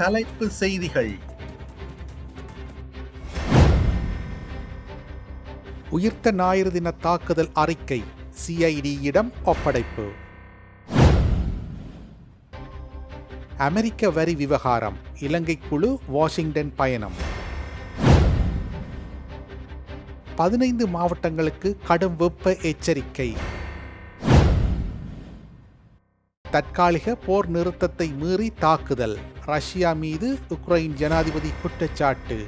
தலைப்பு செய்திகள். உயிர்த்த ஞாயிறு தின தாக்குதல் அறிக்கை சிஐடியிடம் ஒப்படைப்பு. அமெரிக்க வரி விவகாரம் இலங்கை குழு வாஷிங்டன் பயணம். பதினைந்து மாவட்டங்களுக்கு கடும் வெப்ப எச்சரிக்கை. தற்காலிக போர் நிறுத்தத்தை மீறி தாக்குதல். ரஷ்யா மீது உக்ரைன் ஜனாதிபதி குற்றச்சாட்டு.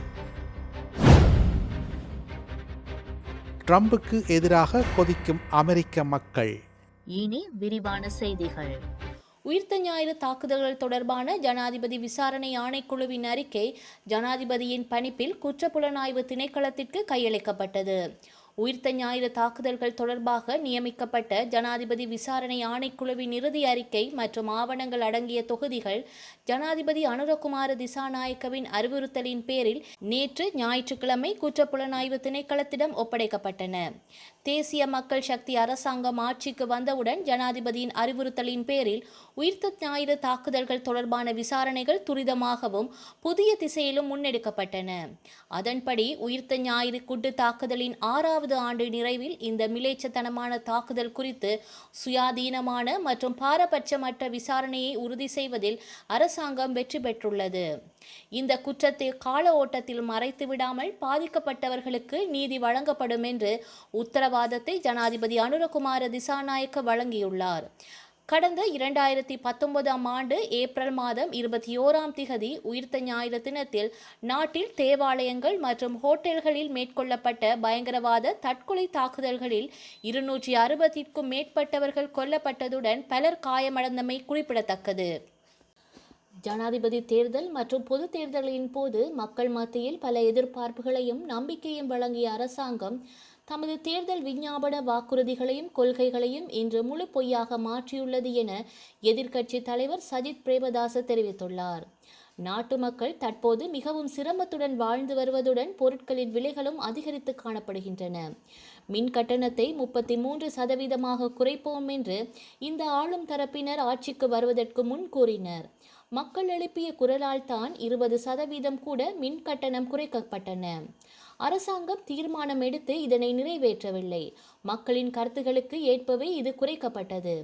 ட்ரம்புக்கு எதிராக கொதிக்கும் அமெரிக்க மக்கள். இனி விரிவான செய்திகள். உயிர்த்த ஞாயிறு தாக்குதல்கள் தொடர்பான ஜனாதிபதி விசாரணை ஆணைக்குழுவின் அறிக்கை ஜனாதிபதியின் பணிப்பில் குற்றப்புலனாய்வு திணைக்களத்திற்கு கையளிக்கப்பட்டது. உயிர்த்த ஞாயிறு தாக்குதல்கள் தொடர்பாக நியமிக்கப்பட்ட ஜனாதிபதி விசாரணை ஆணைக்குழுவின் இறுதி அறிக்கை மற்றும் ஆவணங்கள் அடங்கிய தொகுதிகள் ஜனாதிபதி அனுரகுமார திசாநாயக்கவின் அறிவுறுத்தலின் பேரில் நேற்று ஞாயிற்றுக்கிழமை குற்றப்புலனாய்வு திணைக்களத்திடம் ஒப்படைக்கப்பட்டன. தேசிய மக்கள் சக்தி அரசாங்கம் ஆட்சிக்கு வந்தவுடன் ஜனாதிபதியின் அறிவுறுத்தலின் பேரில் உயிர்த்த ஞாயிறு தாக்குதல்கள் தொடர்பான விசாரணைகள் துரிதமாகவும் புதிய திசையிலும் முன்னெடுக்கப்பட்டன. அதன்படி உயிர்த்த ஞாயிறு குண்டு தாக்குதலின் ஆறாவது ஆண்டு நிறைவில் இந்த மிலேச்சத்தனமான தாக்குதல் குறித்து சுயாதீனமான மற்றும் பாரபட்சமற்ற விசாரணையை உறுதி செய்வதில் அரசாங்கம் வெற்றி பெற்றுள்ளது. இந்த குற்றத்தை கால ஓட்டத்தில் மறைத்து விடாமல் பாதிக்கப்பட்டவர்களுக்கு நீதி வழங்கப்படும் என்று உத்தரவாதத்தை ஜனாதிபதி அனுரகுமார திசாநாயக்க வழங்கியுள்ளார். கடந்த இரண்டாயிரத்தி பத்தொன்பதாம் ஆண்டு ஏப்ரல் மாதம் இருபத்தி ஓராம் திகதி உயிர்த்த ஞாயிறு தினத்தில் நாட்டில் தேவாலயங்கள் மற்றும் ஹோட்டல்களில் மேற்கொள்ளப்பட்ட பயங்கரவாத தற்கொலை தாக்குதல்களில் இருநூற்றி அறுபத்திற்கும் மேற்பட்டவர்கள் கொல்லப்பட்டதுடன் பலர் காயமடைந்தமை குறிப்பிடத்தக்கது. ஜனாதிபதி தேர்தல் மற்றும் பொது தேர்தலின் போது மக்கள் மத்தியில் பல எதிர்பார்ப்புகளையும் நம்பிக்கையும் வழங்கிய அரசாங்கம் தமது தேர்தல் விஞ்ஞாபன வாக்குறுதிகளையும் கொள்கைகளையும் இன்று முழு பொய்யாக மாற்றியுள்ளது என எதிர்க்கட்சி தலைவர் சஜித் பிரேமதாச தெரிவித்துள்ளார். நாட்டு மக்கள் தற்போது மிகவும் சிரமத்துடன் வாழ்ந்து வருவதுடன் பொருட்களின் விலைகளும் அதிகரித்து காணப்படுகின்றன. மின் கட்டணத்தை முப்பத்தி மூன்று சதவீதமாக குறைப்போம் என்று இந்த ஆளும் தரப்பினர் ஆட்சிக்கு வருவதற்கு முன் கூறினர். மக்கள் எழுப்பிய குரலால் தான் இருபது சதவீதம் கூட மின் கட்டணம் குறைக்கப்பட்டன. அரசாங்கம் தீர்மானம் எடுத்து இதனை நிறைவேற்றவில்லை. மக்களின் கருத்துகளுக்கு ஏற்பவே இது குறைக்கப்பட்டது.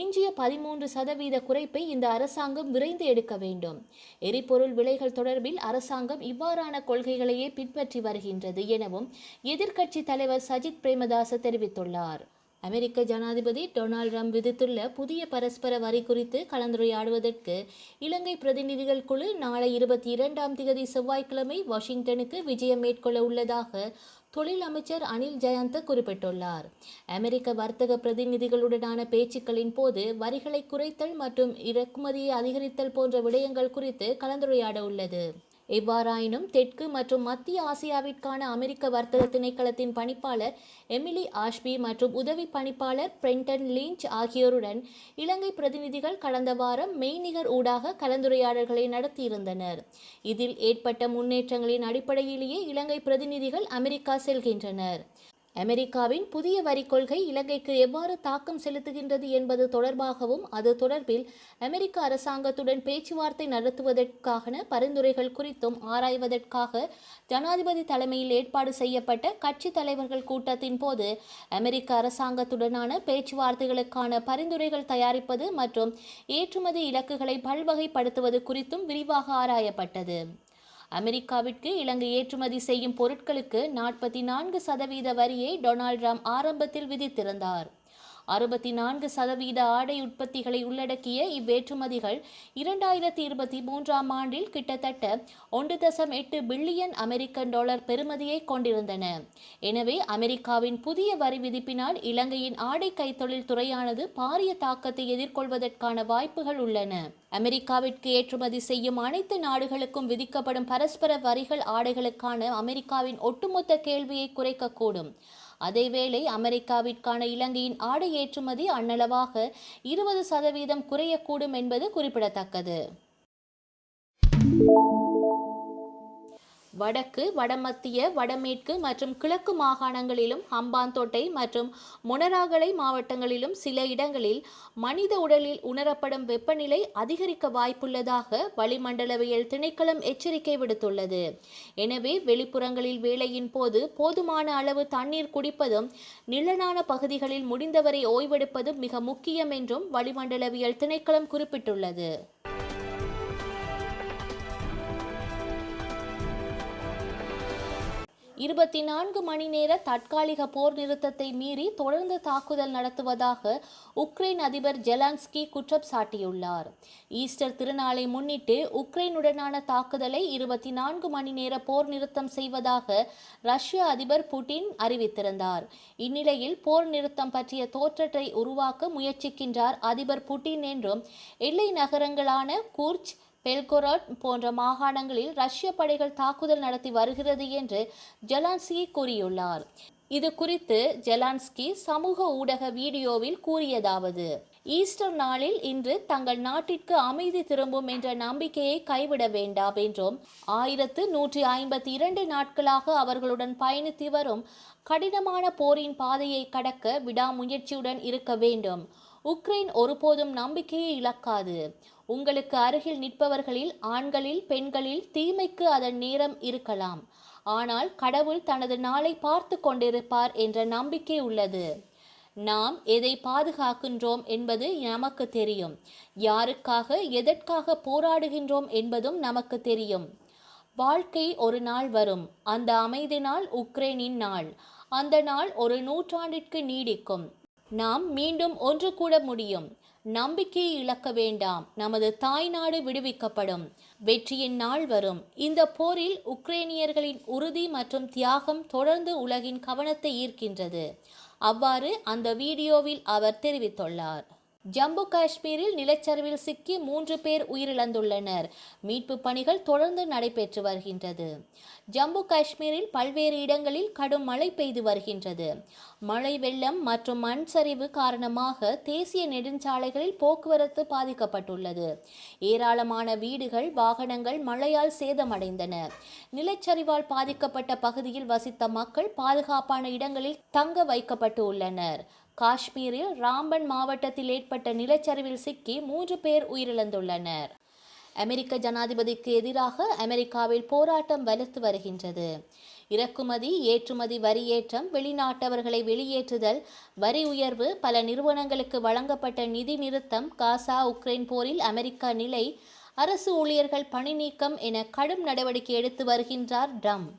எஞ்சிய பதிமூன்று சதவீத குறைப்பை இந்த அரசாங்கம் விரைந்து எடுக்க வேண்டும். எரிபொருள் விலைகள் தொடர்பில் அரசாங்கம் இவ்வாறான கொள்கைகளையே பின்பற்றி வருகின்றது எனவும் எதிர்க்கட்சி தலைவர் சஜித் பிரேமதாச தெரிவித்துள்ளார். அமெரிக்க ஜனாதிபதி டொனால்ட் ட்ரம்ப் விதித்துள்ள புதிய பரஸ்பர வரி குறித்து கலந்துரையாடுவதற்கு இலங்கை பிரதிநிதிகள் குழு நாளை இருபத்தி இரண்டாம் தேதி செவ்வாய்க்கிழமை வாஷிங்டனுக்கு விஜயம் மேற்கொள்ள உள்ளதாக தொழில் அமைச்சர் அனில் ஜயந்த குறிப்பிட்டுள்ளார். அமெரிக்க வர்த்தக பிரதிநிதிகளுடனான பேச்சுக்களின் போது வரிகளை குறைத்தல் மற்றும் இறக்குமதியை அதிகரித்தல் போன்ற விடயங்கள் குறித்து கலந்துரையாட உள்ளது எவ்வாறாயினும் தெற்கு மற்றும் மத்திய ஆசியாவிற்கான அமெரிக்க வர்த்தக திணைக்களத்தின் பணிப்பாளர் எமிலி ஆஷ்பி மற்றும் உதவி பணிப்பாளர் பிரெண்டன் லிஞ்ச் ஆகியோருடன் இலங்கை பிரதிநிதிகள் கடந்த வாரம் மெய்நிகர் ஊடாக கலந்துரையாடல்களை நடத்தியிருந்தனர். இதில் ஏற்பட்ட முன்னேற்றங்களின் அடிப்படையிலேயே இலங்கை பிரதிநிதிகள் அமெரிக்கா செல்கின்றனர். அமெரிக்காவின் புதிய வரி கொள்கை இலங்கைக்கு எவ்வாறு தாக்கம் செலுத்துகின்றது என்பது தொடர்பாகவும் அது தொடர்பில் அமெரிக்க அரசாங்கத்துடன் பேச்சுவார்த்தை நடத்துவதற்கான பரிந்துரைகள் குறித்தும் ஆராய்வதற்காக ஜனாதிபதி தலைமையில் ஏற்பாடு செய்யப்பட்ட கட்சி தலைவர்கள் கூட்டத்தின் போது அமெரிக்க அரசாங்கத்துடனான பேச்சுவார்த்தைகளுக்கான பரிந்துரைகள் தயாரிப்பது மற்றும் ஏற்றுமதி இலக்குகளை பல்வகைப்படுத்துவது குறித்தும் விரிவாக ஆராயப்பட்டது. அமெரிக்காவிற்கு இலங்கை ஏற்றுமதி செய்யும் பொருட்களுக்கு நாற்பத்தி நான்கு சதவீத வரியை டொனால்ட் ட்ரம்ப் ஆரம்பத்தில் விதித்திருந்தார். அறுபத்தி நான்கு சதவீத ஆடை உற்பத்திகளை உள்ளடக்கிய இவ்வேற்றுமதிகள் இரண்டாயிரத்தி இருபத்தி மூன்றாம் ஆண்டில் கிட்டத்தட்ட ஒன்று தசம் எட்டு பில்லியன் அமெரிக்கன் டாலர் பெறுமதியை கொண்டிருந்தன. எனவே அமெரிக்காவின் புதிய வரி விதிப்பினால் இலங்கையின் ஆடை கைத்தொழில் துறையானது பாரிய தாக்கத்தை எதிர்கொள்வதற்கான வாய்ப்புகள் உள்ளன. அமெரிக்காவிற்கு ஏற்றுமதி செய்யும் அனைத்து நாடுகளுக்கும் விதிக்கப்படும் பரஸ்பர வரிகள் ஆடைகளுக்கான அமெரிக்காவின் ஒட்டுமொத்த கேள்வியை குறைக்கக்கூடும். அதேவேளை அமெரிக்காவிற்கான இலங்கையின் ஆடை ஏற்றுமதி அண்ணளவாக இருபது சதவீதம் குறையக்கூடும் என்பது குறிப்பிடத்தக்கது. வடக்கு வடமத்திய வடமேற்கு மற்றும் கிழக்கு மாகாணங்களிலும் ஹம்பாந்தோட்டை மற்றும் மொனராகலை மாவட்டங்களிலும் சில இடங்களில் மனித உடலில் உணரப்படும் வெப்பநிலை அதிகரிக்க வாய்ப்புள்ளதாக வளிமண்டலவியல் திணைக்களம் எச்சரிக்கை விடுத்துள்ளது. எனவே வெளிப்புறங்களில் வேலையின் போது போதுமான அளவு தண்ணீர் குடிப்பதும் நிழலான பகுதிகளில் முடிந்தவரை ஓய்வெடுப்பதும் மிக முக்கியம் என்றும் வளிமண்டலவியல் திணைக்களம் குறிப்பிட்டுள்ளது. இருபத்தி நான்கு மணி நேர தற்காலிக போர் நிறுத்தத்தை மீறி தொடர்ந்து தாக்குதல் நடத்துவதாக உக்ரைன் அதிபர் ஜெலான்ஸ்கி குற்றம் சாட்டியுள்ளார். ஈஸ்டர் திருநாளை முன்னிட்டு உக்ரைனுடனான தாக்குதலை இருபத்தி நான்கு மணி நேர போர் நிறுத்தம் செய்வதாக ரஷ்ய அதிபர் புட்டின் அறிவித்திருந்தார். இந்நிலையில் போர் நிறுத்தம் பற்றிய தோற்றத்தை உருவாக்க முயற்சிக்கின்றார் அதிபர் புட்டின் என்றும் எல்லை நகரங்களான கூர்ச் பெல்கொராட் போன்ற மாகாணங்களில் ரஷ்ய படைகள் தாக்குதல் நடத்தி வருகிறது என்று ஜெலான்ஸ்கி கூறியுள்ளார். இது குறித்து ஜெலான்ஸ்கி சமூக ஊடக வீடியோவில் கூறியதாவது ஈஸ்டர் நாளில் இன்று தங்கள் நாட்டிற்கு அமைதி திரும்பும் என்ற நம்பிக்கையை கைவிட வேண்டாம் என்றும் ஆயிரத்து நூற்றி ஐம்பத்தி இரண்டு நாட்களாக அவர்களுடன் பயணித்து வரும் கடினமான போரின் பாதையை கடக்க விடாமுயற்சியுடன் இருக்க வேண்டும். உக்ரைன் ஒருபோதும் நம்பிக்கையை இழக்காது. உங்களுக்கு அருகில் நிற்பவர்களில் ஆண்களில் பெண்களில் தீமைக்கு அதன் நேரம் இருக்கலாம். ஆனால் கடவுள் தனது நாளை பார்த்து கொண்டிருப்பார் என்ற நம்பிக்கை உள்ளது. நாம் எதை பாதுகாக்கின்றோம் என்பது நமக்கு தெரியும். யாருக்காக எதற்காக போராடுகின்றோம் என்பதும் நமக்கு தெரியும். வாழ்க்கை ஒரு நாள் வரும். அந்த அமைதி நாள் உக்ரைனின் நாள். அந்த நாள் ஒரு நூற்றாண்டிற்கு நீடிக்கும். நாம் மீண்டும் ஒன்று கூட முடியும். நம்பிக்கையை இழக்க வேண்டாம். நமது தாய்நாடு விடுவிக்கப்படும். வெற்றியின் நாள் வரும். இந்த போரில் உக்ரேனியர்களின் உறுதி மற்றும் தியாகம் தொடர்ந்து உலகின் கவனத்தை ஈர்க்கின்றது. அவ்வாறு அந்த வீடியோவில் அவர் தெரிவித்துள்ளார். ஜம்மு காஷ்மீரில் நிலச்சரிவில் சிக்கி மூன்று பேர் உயிரிழந்துள்ளனர். மீட்பு பணிகள் தொடர்ந்து நடைபெற்று வருகின்றது. ஜம்மு காஷ்மீரில் பல்வேறு இடங்களில் கடும் மழை பெய்து வருகின்றது. மழை வெள்ளம் மற்றும் மண் சரிவு காரணமாக தேசிய நெடுஞ்சாலைகளில் போக்குவரத்து பாதிக்கப்பட்டுள்ளது. ஏராளமான வீடுகள் வாகனங்கள் மழையால் சேதமடைந்தன. நிலச்சரிவால் பாதிக்கப்பட்ட பகுதியில் வசித்த மக்கள் பாதுகாப்பான இடங்களில் தங்க வைக்கப்பட்டு உள்ளனர். காஷ்மீரில் ராம்பன் மாவட்டத்தில் ஏற்பட்ட நிலச்சரிவில் சிக்கி மூன்று பேர் உயிரிழந்துள்ளனர். அமெரிக்க ஜனாதிபதிக்கு எதிராக அமெரிக்காவில் போராட்டம் வலுத்து வருகின்றது. இறக்குமதி ஏற்றுமதி வரி ஏற்றம் வெளிநாட்டவர்களை வெளியேற்றுதல் வரி உயர்வு பல நிறுவனங்களுக்கு வழங்கப்பட்ட நிதி நிறுத்தம் காசா உக்ரைன் போரில் அமெரிக்கா நிலை அரசு ஊழியர்கள் பணி நீக்கம் என கடும் நடவடிக்கை எடுத்து வருகின்றார் ட்ரம்ப்.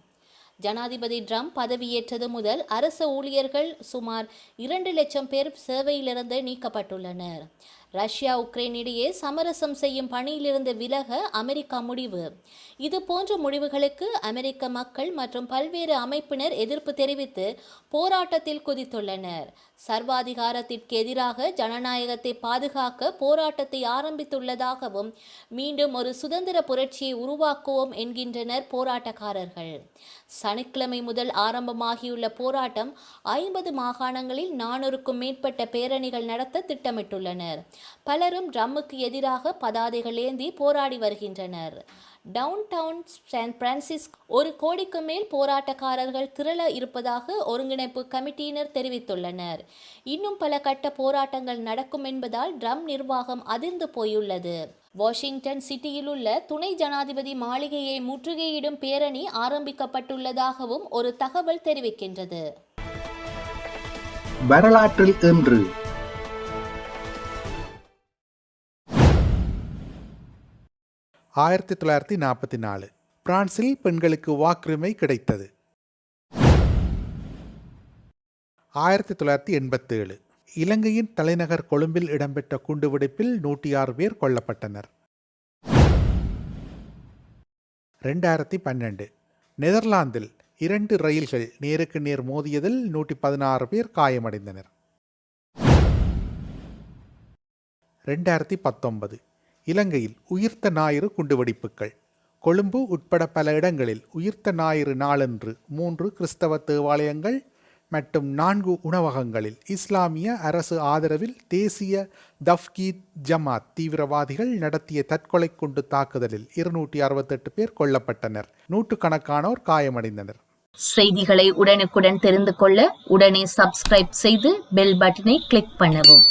ஜனாதிபதி ட்ரம்ப் பதவியேற்றது முதல் அரசு ஊழியர்கள் சுமார் இரண்டு லட்சம் பேர் சேவையிலிருந்து நீக்கப்பட்டுள்ளனர். ரஷ்யா உக்ரைன் இடையே சமரசம் செய்யும் பணியிலிருந்து விலக அமெரிக்கா முடிவு. இது போன்ற முடிவுகளுக்கு அமெரிக்க மக்கள் மற்றும் பல்வேறு அமைப்பினர் எதிர்ப்பு தெரிவித்து போராட்டத்தில் குதித்துள்ளனர். சர்வாதிகாரத்திற்கு எதிராக ஜனநாயகத்தை பாதுகாக்க போராட்டத்தை ஆரம்பித்துள்ளதாகவும் மீண்டும் ஒரு சுதந்திர புரட்சியை உருவாக்குவோம் என்கின்றனர் போராட்டக்காரர்கள். சனிக்கிழமை முதல் ஆரம்பமாகியுள்ள போராட்டம் ஐம்பது மாகாணங்களில் நானூறுக்கும் மேற்பட்ட பேரணிகள் நடத்த திட்டமிட்டுள்ளனர். பலரும் ட்ரம்முக்கு எதிராக பதாதைகள் ஏந்தி போராடி வருகின்றனர். டவுன் டவுன் சான் பிரான்சிஸ் ஒரு கோடிக்கு மேல் போராட்டக்காரர்கள் திரள இருப்பதாக ஒருங்கிணைப்பு கமிட்டியினர் தெரிவித்துள்ளனர். இன்னும் பல கட்ட போராட்டங்கள் நடக்கும் என்பதால் ட்ரம் நிர்வாகம் அதிர்ந்து போயுள்ளது. வாஷிங்டன் சிட்டியில் உள்ள துணை ஜனாதிபதி மாளிகையை முற்றுகையிடும் பேரணி ஆரம்பிக்கப்பட்டுள்ளதாகவும் ஒரு தகவல் தெரிவிக்கின்றது. வரலாற்றில் இன்று ஆயிரத்தி தொள்ளாயிரத்தி நாற்பத்தி நாலு. பிரான்சில் பெண்களுக்கு வாக்குரிமை கிடைத்தது. ஆயிரத்தி தொள்ளாயிரத்தி எண்பத்தேழு. இலங்கையின் தலைநகர் கொழும்பில் இடம்பெற்ற குண்டுவெடிப்பில் நூற்றி ஆறு பேர் கொல்லப்பட்டனர். ரெண்டாயிரத்தி பன்னெண்டு. நெதர்லாந்தில் இரண்டு ரயில்கள் நேருக்கு நேர் மோதியதில் நூற்றி பதினாறு பேர் காயமடைந்தனர். ரெண்டாயிரத்தி பத்தொன்பது. இலங்கையில் உயிர்த்த ஞாயிறு குண்டுவெடிப்புகள். கொழும்பு உட்பட பல இடங்களில் உயிர்த்த ஞாயிறு நாளன்று மூன்று கிறிஸ்தவ தேவாலயங்கள் மற்றும் நான்கு உணவகங்களில் இஸ்லாமிய அரசு ஆதரவில் தேசிய தஃப்கீத் ஜமாத் தீவிரவாதிகள் நடத்திய தற்கொலை குண்டு தாக்குதலில் இருநூற்றி அறுபத்தெட்டு பேர் கொல்லப்பட்டனர். நூற்றுக்கணக்கானோர் காயமடைந்தனர். செய்திகளை உடனுக்குடன் தெரிந்து கொள்ள உடனே சப்ஸ்கிரைப் செய்து பெல் பட்டனை கிளிக் பண்ணவும்.